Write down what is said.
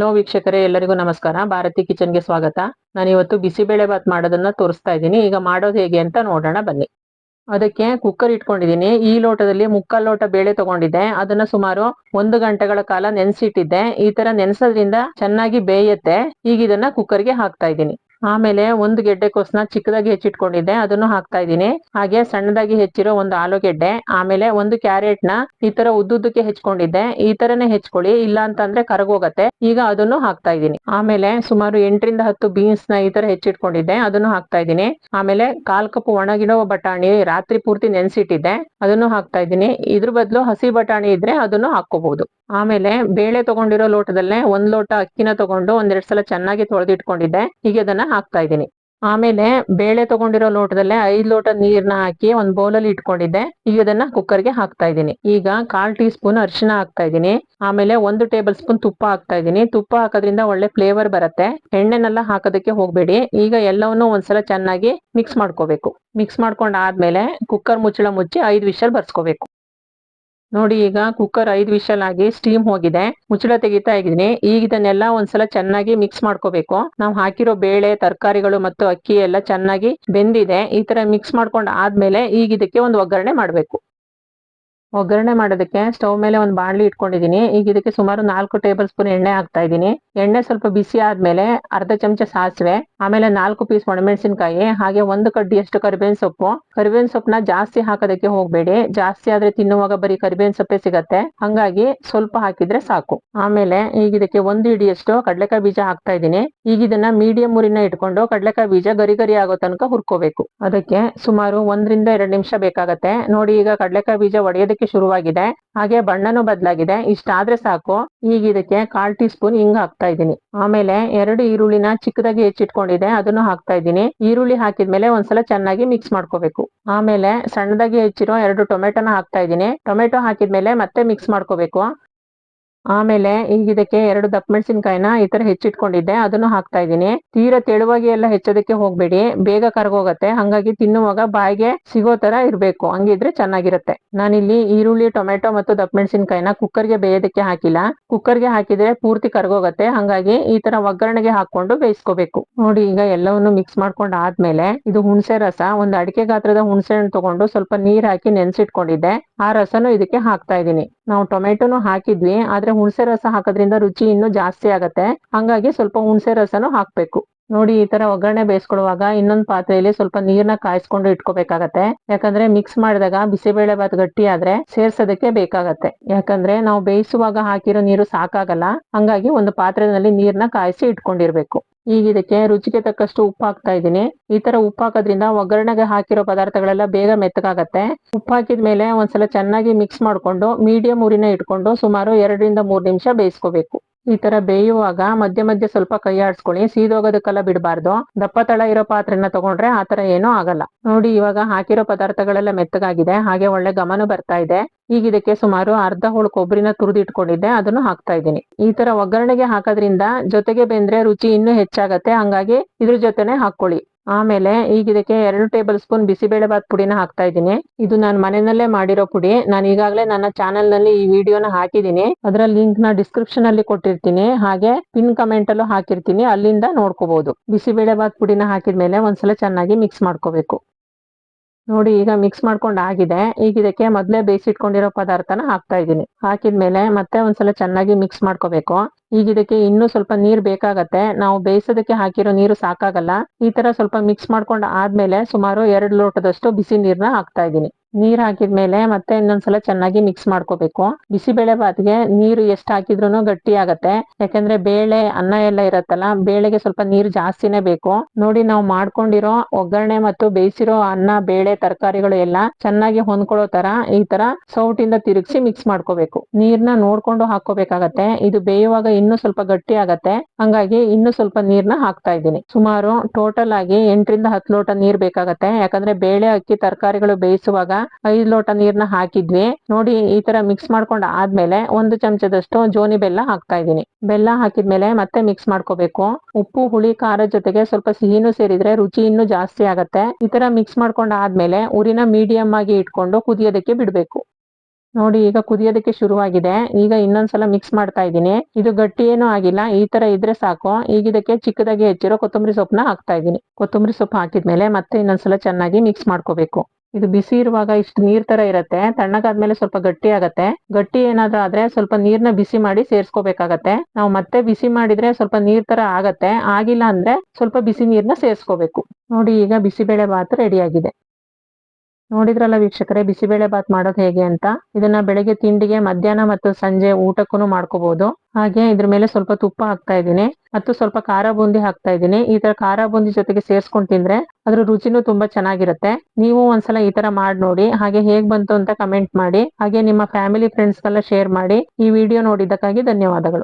Hello ವೀಕ್ಷಕರೇ, ಎಲ್ಲರಿಗೂ ನಮಸ್ಕಾರ. ಭಾರತಿ ಕಿಚನ್ಗೆ ಸ್ವಾಗತ. ನಾನು ಇವತ್ತು ಬಿಸಿಬೇಳೆ ಬಾತ್ ಮಾಡೋದನ್ನ ತೋರಿಸ್ತಾ ಇದ್ದೀನಿ. ಈಗ ಮಾಡೋದು ಹೇಗೆ ಅಂತ ನೋಡೋಣ, ಬನ್ನಿ. ಅದಕ್ಕೆ ಕುಕ್ಕರ್ ಇಟ್ಕೊಂಡಿದ್ದೀನಿ. ಈ ಲೋಟದಲ್ಲಿ ಮುಕ್ಕಾಲ್ ಲೋಟ ಬೇಳೆ ತಗೊಂಡಿದ್ದೆ. ಅದನ್ನ ಸುಮಾರು ಒಂದು ಗಂಟೆಗಳ ಕಾಲ ನೆನೆಸಿಟ್ಟಿದ್ದೆ. ಈ ತರ ನೆನೆಸೋದ್ರಿಂದ ಚೆನ್ನಾಗಿ ಬೇಯತ್ತೆ. ಈಗ ಇದನ್ನ ಕುಕ್ಕರ್ಗೆ ಹಾಕ್ತಾ ಇದ್ದೀನಿ. ಆಮೇಲೆ ಒಂದು ಗೆಡ್ಡೆಕೋಸ್ನ ಚಿಕ್ಕದಾಗಿ ಹೆಚ್ಚಿಟ್ಕೊಂಡಿದ್ದೆ, ಅದನ್ನು ಹಾಕ್ತಾ ಇದ್ದೀನಿ. ಹಾಗೆ ಸಣ್ಣದಾಗಿ ಹೆಚ್ಚಿರೋ ಒಂದು ಆಲೂಗೆಡ್ಡೆ ಆಮೇಲೆ ಒಂದು ಕ್ಯಾರೆಟ್ನ ಈ ತರ ಉದ್ದುದ್ದಕ್ಕೆ ಹೆಚ್ಕೊಂಡಿದ್ದೆ ಈ ತರನೇ ಹೆಚ್ಕೊಳ್ಳಿ ಇಲ್ಲ ಅಂತಂದ್ರೆ ಕರಗೋಗತ್ತೆ. ಈಗ ಅದನ್ನು ಹಾಕ್ತಾ ಇದ್ದೀನಿ. ಆಮೇಲೆ ಸುಮಾರು ಎಂಟರಿಂದ ಹತ್ತು ಬೀನ್ಸ್ನ ಈ ತರ ಹೆಚ್ಚಿಟ್ಕೊಂಡಿದ್ದೆ, ಅದನ್ನು ಹಾಕ್ತಾ ಇದ್ದೀನಿ. ಆಮೇಲೆ ಕಾಲ್ ಕಪ್ ಒಣಗಿಡೋ ಬಟಾಣಿ ರಾತ್ರಿ ಪೂರ್ತಿ ನೆನೆಸಿಟ್ಟಿದ್ದೆ, ಅದನ್ನು ಹಾಕ್ತಾ ಇದ್ದೀನಿ. ಇದ್ರ ಬದಲು ಹಸಿ ಬಟಾಣಿ ಇದ್ರೆ ಅದನ್ನು ಹಾಕೋಬಹುದು ಆಮೇಲೆ ಬೇಳೆ ತಗೊಂಡಿರೋ ಲೋಟದಲ್ಲೇ ಒಂದ್ ಲೋಟ ಅಕ್ಕಿನ ತಗೊಂಡು ಒಂದೆರಡ್ ಸಲ ಚೆನ್ನಾಗಿ ತೊಳೆದಿಟ್ಕೊಂಡಿದ್ದೆ. ಹೀಗೆ ಅದನ್ನ ಹಾಕ್ತಾ ಇದ್ದೀನಿ. ಆಮೇಲೆ ಬೇಳೆ ತಗೊಂಡಿರೋ ಲೋಟದಲ್ಲೇ ಐದು ಲೋಟ ನೀರ್ನ ಹಾಕಿ ಒಂದ್ ಬೌಲಲ್ಲಿ ಇಟ್ಕೊಂಡಿದ್ದೆ. ಈಗ ಅದನ್ನ ಕುಕ್ಕರ್ಗೆ ಹಾಕ್ತಾ ಇದ್ದೀನಿ. ಈಗ ಕಾಲ್ ಟೀ ಸ್ಪೂನ್ ಅರಿಶಿನ ಹಾಕ್ತಾ ಇದ್ದೀನಿ. ಆಮೇಲೆ ಒಂದು ಟೇಬಲ್ ಸ್ಪೂನ್ ತುಪ್ಪ ಹಾಕ್ತಾ ಇದ್ದೀನಿ. ತುಪ್ಪ ಹಾಕೋದ್ರಿಂದ ಒಳ್ಳೆ ಫ್ಲೇವರ್ ಬರುತ್ತೆ. ಎಣ್ಣೆನೆಲ್ಲ ಹಾಕೋದಕ್ಕೆ ಹೋಗ್ಬೇಡಿ. ಈಗ ಎಲ್ಲವನ್ನು ಒಂದ್ಸಲ ಚೆನ್ನಾಗಿ ಮಿಕ್ಸ್ ಮಾಡ್ಕೋಬೇಕು. ಮಿಕ್ಸ್ ಮಾಡ್ಕೊಂಡ್ ಆದ್ಮೇಲೆ ಕುಕ್ಕರ್ ಮುಚ್ಚಳ ಮುಚ್ಚಿ ಐದು ವಿಷಲ್ ಬರ್ಸ್ಕೋಬೇಕು. ನೋಡಿ ಈಗ ಕುಕ್ಕರ್ ಐದು ವಿಷಲ್ ಆಗಿ ಸ್ಟೀಮ್ ಹೋಗಿದೆ. ಮುಚ್ಚಳ ತೆಗಿತಾ ಇದ್ದೀನಿ. ಈಗ ಇದನ್ನೆಲ್ಲ ಒಂದ್ಸಲ ಚೆನ್ನಾಗಿ ಮಿಕ್ಸ್ ಮಾಡ್ಕೋಬೇಕು. ನಾವು ಹಾಕಿರೋ ಬೇಳೆ, ತರಕಾರಿಗಳು ಮತ್ತು ಅಕ್ಕಿ ಎಲ್ಲ ಚೆನ್ನಾಗಿ ಬೆಂದಿದೆ. ಈ ತರ ಮಿಕ್ಸ್ ಮಾಡ್ಕೊಂಡ್ ಆದ್ಮೇಲೆ ಈಗ ಇದಕ್ಕೆ ಒಂದು ಒಗ್ಗರಣೆ ಮಾಡ್ಬೇಕು. ಒಗ್ಗರಣೆ ಮಾಡೋದಕ್ಕೆ ಸ್ಟವ್ ಮೇಲೆ ಒಂದು ಬಾಣಲಿ ಇಟ್ಕೊಂಡಿದ್ದೀನಿ ಈಗ ಇದಕ್ಕೆ ಸುಮಾರು ನಾಲ್ಕು ಟೇಬಲ್ ಸ್ಪೂನ್ ಎಣ್ಣೆ ಹಾಕ್ತಾ ಇದ್ದೀನಿ ಎಣ್ಣೆ ಸ್ವಲ್ಪ ಬಿಸಿ ಆದ್ಮೇಲೆ ಅರ್ಧ ಚಮಚ ಸಾಸಿವೆ, ಆಮೇಲೆ ನಾಲ್ಕು ಪೀಸ್ ಒಣಮೆಣಸಿನಕಾಯಿ, ಹಾಗೆ ಒಂದು ಕಡ್ಡಿಯಷ್ಟು ಕರಿಬೇವಿನ ಸೊಪ್ಪು. ಕರಿಬೇವಿನ ಸೊಪ್ಪನ್ನ ಜಾಸ್ತಿ ಹಾಕೋದಕ್ಕೆ ಹೋಗ್ಬೇಡಿ. ಜಾಸ್ತಿ ಆದ್ರೆ ತಿನ್ನುವಾಗ ಬರೀ ಕರಿಬೇವಿನ ಸೊಪ್ಪೆ ಸಿಗತ್ತೆ. ಹಂಗಾಗಿ ಸ್ವಲ್ಪ ಹಾಕಿದ್ರೆ ಸಾಕು. ಆಮೇಲೆ ಈಗ ಇದಕ್ಕೆ ಒಂದು ಹಿಡಿಯಷ್ಟು ಕಡಲೆಕಾಯಿ ಬೀಜ ಹಾಕ್ತಾ ಇದ್ದೀನಿ ಈಗ ಇದನ್ನ ಮೀಡಿಯಂ ಉರಿನ ಇಟ್ಕೊಂಡು ಕಡಲೆಕಾಯಿ ಬೀಜ ಗರಿ ಗರಿ ಆಗೋ ತನಕ ಹುರ್ಕೋಬೇಕು. ಅದಕ್ಕೆ ಸುಮಾರು ಒಂದರಿಂದ ಎರಡು ನಿಮಿಷ ಬೇಕಾಗತ್ತೆ. ನೋಡಿ ಈಗ ಕಡಲೆಕಾಯಿ ಬೀಜ ಒಡೆಯೋದಕ್ಕೆ ಶುರುವಾಗಿದೆ. ಹಾಗೆ ಬಣ್ಣನೂ ಬದಲಾಗಿದೆ. ಇಷ್ಟಾದ್ರೆ ಸಾಕು. ಈಗ ಇದಕ್ಕೆ ಕಾಲ್ ಟೀ ಸ್ಪೂನ್ ಹಿಂಗ್ ಹಾಕ್ತಾ ಇದ್ದೀನಿ. ಆಮೇಲೆ ಎರಡು ಈರುಳ್ಳಿನ ಚಿಕ್ಕದಾಗಿ ಹೆಚ್ಚಿಟ್ಕೊಂಡಿದೆ. ಅದನ್ನು ಹಾಕ್ತಾ ಇದ್ದೀನಿ. ಈರುಳ್ಳಿ ಹಾಕಿದ್ಮೇಲೆ ಒಂದ್ಸಲ ಚೆನ್ನಾಗಿ ಮಿಕ್ಸ್ ಮಾಡ್ಕೋಬೇಕು. ಆಮೇಲೆ ಸಣ್ಣದಾಗಿ ಹೆಚ್ಚಿರೋ ಎರಡು ಟೊಮೆಟೊನ ಹಾಕ್ತಾ ಇದ್ದೀನಿ. ಟೊಮೆಟೊ ಹಾಕಿದ್ಮೇಲೆ ಮತ್ತೆ ಮಿಕ್ಸ್ ಮಾಡ್ಕೋಬೇಕು. ಆಮೇಲೆ ಇದಕ್ಕೆ ಎರಡು ದಪ್ಪ ಮೆಣಸಿನ್ಕಾಯಿನ ಈ ತರ ಹೆಚ್ಚಿಟ್ಕೊಂಡಿದ್ದೆ, ಅದನ್ನು ಹಾಕ್ತಾ ಇದ್ದೀನಿ. ತೀರಾ ತೆಳುವಾಗಿ ಎಲ್ಲ ಹೆಚ್ಚೋದಕ್ಕೆ ಹೋಗ್ಬೇಡಿ, ಬೇಗ ಕರ್ಗೋಗತ್ತೆ. ಹಂಗಾಗಿ ತಿನ್ನುವಾಗ ಬಾಯಿಗೆ ಸಿಗೋ ತರ ಇರ್ಬೇಕು, ಹಂಗಿದ್ರೆ ಚೆನ್ನಾಗಿರುತ್ತೆ. ನಾನಿಲ್ಲಿ ಈರುಳ್ಳಿ ಟೊಮೆಟೊ ಮತ್ತು ದಪ್ಪ ಮೆಣಸಿನ್ಕಾಯಿನ ಕುಕ್ಕರ್ಗೆ ಬೇಯೋದಕ್ಕೆ ಹಾಕಿಲ್ಲ. ಕುಕ್ಕರ್ಗೆ ಹಾಕಿದ್ರೆ ಪೂರ್ತಿ ಕರ್ಗೋಗತ್ತೆ. ಹಂಗಾಗಿ ಈ ತರ ಒಗ್ಗರಣೆಗೆ ಹಾಕೊಂಡು ಬೇಯಿಸ್ಕೋಬೇಕು. ನೋಡಿ, ಈಗ ಎಲ್ಲವನ್ನು ಮಿಕ್ಸ್ ಮಾಡ್ಕೊಂಡ್ ಆದ್ಮೇಲೆ ಇದು ಹುಣಸೆ ರಸ, ಒಂದು ಅಡಿಕೆ ಗಾತ್ರದ ಹುಣಸೆ ಹಣ್ಣು ತಗೊಂಡು ಸ್ವಲ್ಪ ನೀರ್ ಹಾಕಿ ನೆನ್ಸಿಟ್ಕೊಂಡಿದ್ದೆ. ಆ ರಸನು ಇದಕ್ಕೆ ಹಾಕ್ತಾ ಇದ್ದೀನಿ. ನಾವು ಟೊಮೆಟೊನು ಹಾಕಿದ್ವಿ, ಆದ್ರೆ ಹುಣಸೆ ರಸ ಹಾಕೋದ್ರಿಂದ ರುಚಿ ಇನ್ನೂ ಜಾಸ್ತಿ ಆಗತ್ತೆ. ಹಂಗಾಗಿ ಸ್ವಲ್ಪ ಹುಣಸೆ ರಸನು ಹಾಕ್ಬೇಕು. ನೋಡಿ ಈ ತರ ಒಗ್ಗರಣೆ ಬೇಯಿಸ್ಕೊಳ್ಳುವಾಗ ಇನ್ನೊಂದ್ ಪಾತ್ರೆಯಲ್ಲಿ ಸ್ವಲ್ಪ ನೀರ್ನ ಕಾಯಿಸ್ಕೊಂಡು ಇಟ್ಕೋಬೇಕಾಗತ್ತೆ. ಯಾಕಂದ್ರೆ ಮಿಕ್ಸ್ ಮಾಡಿದಾಗ ಬಿಸಿಬೇಳೆ ಬಾತ್ ಗಟ್ಟಿ ಆದ್ರೆ ಸೇರ್ಸೋದಕ್ಕೆ ಬೇಕಾಗತ್ತೆ. ಯಾಕಂದ್ರೆ ನಾವು ಬೇಯಿಸುವಾಗ ಹಾಕಿರೋ ನೀರು ಸಾಕಾಗಲ್ಲ. ಹಂಗಾಗಿ ಒಂದು ಪಾತ್ರೆನಲ್ಲಿ ನೀರ್ನ ಕಾಯಿಸಿ ಇಟ್ಕೊಂಡಿರ್ಬೇಕು. ಈಗ ಇದಕ್ಕೆ ರುಚಿಗೆ ತಕ್ಕಷ್ಟು ಉಪ್ಪು ಹಾಕ್ತಾ ಇದ್ದೀನಿ. ಈ ತರ ಉಪ್ಪು ಹಾಕೋದ್ರಿಂದ ಒಗ್ಗರಣೆಗೆ ಹಾಕಿರೋ ಪದಾರ್ಥಗಳೆಲ್ಲ ಬೇಗ ಮೆತ್ತಗಾಗತ್ತೆ. ಉಪ್ಪು ಹಾಕಿದ ಮೇಲೆ ಒಂದ್ಸಲ ಚೆನ್ನಾಗಿ ಮಿಕ್ಸ್ ಮಾಡ್ಕೊಂಡು ಮೀಡಿಯಂ ಉರಿನ ಇಟ್ಕೊಂಡು ಸುಮಾರು ಎರಡರಿಂದ ಮೂರ್ ನಿಮಿಷ ಬೇಯಿಸ್ಕೋಬೇಕು. ಈ ತರ ಬೇಯುವಾಗ ಮಧ್ಯ ಮಧ್ಯ ಸ್ವಲ್ಪ ಕೈ ಆಡ್ಸ್ಕೊಳ್ಳಿ. ಸೀದೋಗೋದಕ್ಕೆಲ್ಲ ಬಿಡಬಾರ್ದು. ದಪ್ಪ ತಳ ಇರೋ ಪಾತ್ರೆನ ತಗೊಂಡ್ರೆ ಆ ತರ ಏನೂ ಆಗಲ್ಲ. ನೋಡಿ, ಇವಾಗ ಹಾಕಿರೋ ಪದಾರ್ಥಗಳೆಲ್ಲ ಮೆತ್ತಗಾಗಿದೆ. ಹಾಗೆ ಒಳ್ಳೆ ಗಮನ ಬರ್ತಾ ಇದೆ. ಈಗ ಇದಕ್ಕೆ ಸುಮಾರು ಅರ್ಧ ಹೋಳು ಕೊಬ್ಬರಿನ ತುರಿದಿಟ್ಕೊಂಡಿದ್ದೆ. ಅದನ್ನು ಹಾಕ್ತಾ ಇದ್ದೀನಿ. ಈ ತರ ಒಗ್ಗರಣೆಗೆ ಹಾಕೋದ್ರಿಂದ ಜೊತೆಗೆ ಬೆಂದ್ರೆ ರುಚಿ ಇನ್ನೂ ಹೆಚ್ಚಾಗತ್ತೆ. ಹಂಗಾಗಿ ಇದ್ರ ಜೊತೆನೆ ಹಾಕೊಳ್ಳಿ ಆಮೇಲೆ ಈಗ ಇದಕ್ಕೆ ಎರಡು ಟೇಬಲ್ ಸ್ಪೂನ್ ಬಿಸಿಬೇಳೆ ಬಾತ್ ಪುಡಿನ ಹಾಕ್ತಾ ಇದ್ದೀನಿ. ಇದು ನಾನು ಮನೆಯಲ್ಲೇ ಮಾಡಿರೋ ಪುಡಿ. ನಾನು ಈಗಾಗಲೇ ನನ್ನ ಚಾನೆಲ್ನಲ್ಲಿ ಈ ವಿಡಿಯೋನ ಹಾಕಿದ್ದೀನಿ. ಅದರ ಲಿಂಕ್ನ ಡಿಸ್ಕ್ರಿಪ್ಷನ್ ಅಲ್ಲಿ ಕೊಟ್ಟಿರ್ತೀನಿ. ಹಾಗೆ ಪಿನ್ ಕಮೆಂಟ್ ಅಲ್ಲೂ ಹಾಕಿರ್ತೀನಿ. ಅಲ್ಲಿಂದ ನೋಡ್ಕೋಬಹುದು ಬಿಸಿಬೇಳೆ ಬಾತ್ ಪುಡಿನ ಹಾಕಿದ್ಮೇಲೆ ಒಂದ್ಸಲ ಚೆನ್ನಾಗಿ ಮಿಕ್ಸ್ ಮಾಡ್ಕೋಬೇಕು. ನೋಡಿ ಈಗ ಮಿಕ್ಸ್ ಮಾಡ್ಕೊಂಡು ಆಗಿದೆ. ಈಗ ಇದಕ್ಕೆ ಮೊದಲೇ ಬೇಯಿಸಿಟ್ಕೊಂಡಿರೋ ಪದಾರ್ಥನ ಹಾಕ್ತಾ ಇದ್ದೀನಿ. ಹಾಕಿದ್ಮೇಲೆ ಮತ್ತೆ ಒಂದ್ಸಲ ಚೆನ್ನಾಗಿ ಮಿಕ್ಸ್ ಮಾಡ್ಕೋಬೇಕು. ಈಗ ಇದಕ್ಕೆ ಇನ್ನೂ ಸ್ವಲ್ಪ ನೀರ್ ಬೇಕಾಗತ್ತೆ. ನಾವು ಬೇಯಿಸೋದಕ್ಕೆ ಹಾಕಿರೋ ನೀರು ಸಾಕಾಗಲ್ಲ. ಈ ತರ ಸ್ವಲ್ಪ ಮಿಕ್ಸ್ ಮಾಡ್ಕೊಂಡು ಆದ್ಮೇಲೆ ಸುಮಾರು ಎರಡು ಲೋಟದಷ್ಟು ಬಿಸಿ ನೀರ್ನ ಹಾಕ್ತಾ ಇದ್ದೀನಿ. ನೀರ್ ಹಾಕಿದ್ಮೇಲೆ ಮತ್ತೆ ಇನ್ನೊಂದ್ಸಲ ಚೆನ್ನಾಗಿ ಮಿಕ್ಸ್ ಮಾಡ್ಕೋಬೇಕು. ಬಿಸಿಬೇಳೆ ಬಾತ್ಗೆ ನೀರು ಎಷ್ಟು ಹಾಕಿದ್ರು ಗಟ್ಟಿ ಆಗತ್ತೆ. ಯಾಕಂದ್ರೆ ಬೇಳೆ, ಅನ್ನ ಎಲ್ಲ ಇರತ್ತಲ್ಲ, ಬೇಳೆಗೆ ಸ್ವಲ್ಪ ನೀರು ಜಾಸ್ತಿನೇ ಬೇಕು. ನೋಡಿ ನಾವು ಮಾಡ್ಕೊಂಡಿರೋ ಒಗ್ಗರಣೆ ಮತ್ತು ಬೇಯಿಸಿರೋ ಅನ್ನ, ಬೇಳೆ, ತರಕಾರಿಗಳು ಎಲ್ಲ ಚೆನ್ನಾಗಿ ಹೊಂದ್ಕೊಳ್ಳೋ ತರ, ಈ ತರ ಸೌಟಿಂದ ತಿರುಗಿಸಿ ಮಿಕ್ಸ್ ಮಾಡ್ಕೋಬೇಕು. ನೀರ್ನ ನೋಡ್ಕೊಂಡು ಹಾಕೋಬೇಕಾಗತ್ತೆ ಇದು ಬೇಯುವಾಗ ಇನ್ನೂ ಸ್ವಲ್ಪ ಗಟ್ಟಿ ಆಗತ್ತೆ. ಹಂಗಾಗಿ ಇನ್ನು ಸ್ವಲ್ಪ ನೀರ್ನ ಹಾಕ್ತಾ ಇದ್ದೀನಿ. ಸುಮಾರು ಟೋಟಲ್ ಆಗಿ ಎಂಟರಿಂದ ಹತ್ತು ಲೋಟ ನೀರ್ ಬೇಕಾಗತ್ತೆ. ಯಾಕಂದ್ರೆ ಬೇಳೆ, ಅಕ್ಕಿ, ತರಕಾರಿಗಳು ಬೇಯಿಸುವಾಗ ಐದ್ ಲೋಟ ನೀರ್ನ ಹಾಕಿದ್ವಿ ನೋಡಿ ಈ ತರ ಮಿಕ್ಸ್ ಮಾಡ್ಕೊಂಡ್ ಆದ್ಮೇಲೆ ಒಂದು ಚಮಚದಷ್ಟು ಜೋನಿ ಬೆಲ್ಲ ಹಾಕ್ತಾ ಇದೀನಿ ಬೆಲ್ಲ ಹಾಕಿದ್ಮೇಲೆ ಮತ್ತೆ ಮಿಕ್ಸ್ ಮಾಡ್ಕೋಬೇಕು. ಉಪ್ಪು, ಹುಳಿ, ಖಾರ ಜೊತೆಗೆ ಸ್ವಲ್ಪ ಸಿಹಿನೂ ಸೇರಿದ್ರೆ ರುಚಿ ಇನ್ನೂ ಜಾಸ್ತಿ ಆಗತ್ತೆ. ಈ ತರ ಮಿಕ್ಸ್ ಮಾಡ್ಕೊಂಡ್ ಆದ್ಮೇಲೆ ಉರಿನ ಮೀಡಿಯಂ ಆಗಿ ಇಟ್ಕೊಂಡು ಕುದಿಯೋದಕ್ಕೆ ಬಿಡ್ಬೇಕು. ನೋಡಿ ಈಗ ಕುದಿಯೋದಕ್ಕೆ ಶುರುವಾಗಿದೆ. ಈಗ ಇನ್ನೊಂದ್ಸಲ ಮಿಕ್ಸ್ ಮಾಡ್ತಾ ಇದ್ದೀನಿ. ಇದು ಗಟ್ಟಿ ಏನೂ ಆಗಿಲ್ಲ. ಈ ತರ ಇದ್ರೆ ಸಾಕು. ಈಗ ಇದಕ್ಕೆ ಚಿಕ್ಕದಾಗಿ ಹೆಚ್ಚಿರೋ ಕೊತ್ತಂಬರಿ ಸೊಪ್ಪನ್ನ ಹಾಕ್ತಾ ಇದ್ದೀನಿ. ಕೊತ್ತಂಬರಿ ಸೊಪ್ಪು ಹಾಕಿದ್ಮೇಲೆ ಮತ್ತೆ ಇನ್ನೊಂದ್ಸಲ ಚೆನ್ನಾಗಿ ಮಿಕ್ಸ್ ಮಾಡ್ಕೋಬೇಕು. ಇದು ಬಿಸಿ ಇರುವಾಗ ಇಷ್ಟು ನೀರ್ ತರ ಇರತ್ತೆ, ತಣ್ಣಗಾದ್ಮೇಲೆ ಸ್ವಲ್ಪ ಗಟ್ಟಿ ಆಗತ್ತೆ. ಗಟ್ಟಿ ಏನಾದ್ರೂ ಆದ್ರೆ ಸ್ವಲ್ಪ ನೀರ್ನ ಬಿಸಿ ಮಾಡಿ ಸೇರ್ಸ್ಕೋಬೇಕಾಗತ್ತೆ. ನಾವು ಮತ್ತೆ ಬಿಸಿ ಮಾಡಿದ್ರೆ ಸ್ವಲ್ಪ ನೀರ್ ತರ ಆಗತ್ತೆ. ಆಗಿಲ್ಲ ಅಂದ್ರೆ ಸ್ವಲ್ಪ ಬಿಸಿ ನೀರ್ನ ಸೇರ್ಸ್ಕೋಬೇಕು. ನೋಡಿ ಈಗ ಬಿಸಿಬೇಳೆ ಭಾತ್ ರೆಡಿ ಆಗಿದೆ. ನೋಡಿದ್ರಲ್ಲ ವೀಕ್ಷಕರೇ ಬಿಸಿಬೇಳೆ ಬಾತ್ ಮಾಡೋದು ಹೇಗೆ ಅಂತ? ಇದನ್ನ ಬೆಳಗ್ಗೆ ತಿಂಡಿಗೆ ಮಧ್ಯಾಹ್ನ ಮತ್ತು ಸಂಜೆ ಊಟಕ್ಕೂ ಮಾಡ್ಕೋಬಹುದು ಹಾಗೆ ಇದ್ರ ಮೇಲೆ ಸ್ವಲ್ಪ ತುಪ್ಪ ಹಾಕ್ತಾ ಇದ್ದೀನಿ. ಮತ್ತು ಸ್ವಲ್ಪ ಖಾರ ಬೂಂದಿ ಹಾಕ್ತಾ ಇದ್ದೀನಿ. ಈ ತರ ಖಾರ ಬೂಂದಿ ಜೊತೆಗೆ ಸೇರ್ಸ್ಕೊಂಡ್ ತಿಂದ್ರೆ ಅದ್ರ ರುಚಿನೂ ತುಂಬಾ ಚೆನ್ನಾಗಿರುತ್ತೆ. ನೀವು ಒಂದ್ಸಲ ಈ ತರ ಮಾಡಿ ನೋಡಿ, ಹಾಗೆ ಹೇಗ್ ಬಂತು ಅಂತ ಕಮೆಂಟ್ ಮಾಡಿ, ಹಾಗೆ ನಿಮ್ಮ ಫ್ಯಾಮಿಲಿ ಫ್ರೆಂಡ್ಸ್ ಎಲ್ಲ ಶೇರ್ ಮಾಡಿ ಈ ವಿಡಿಯೋ ನೋಡಿದ್ದಕ್ಕಾಗಿ ಧನ್ಯವಾದಗಳು.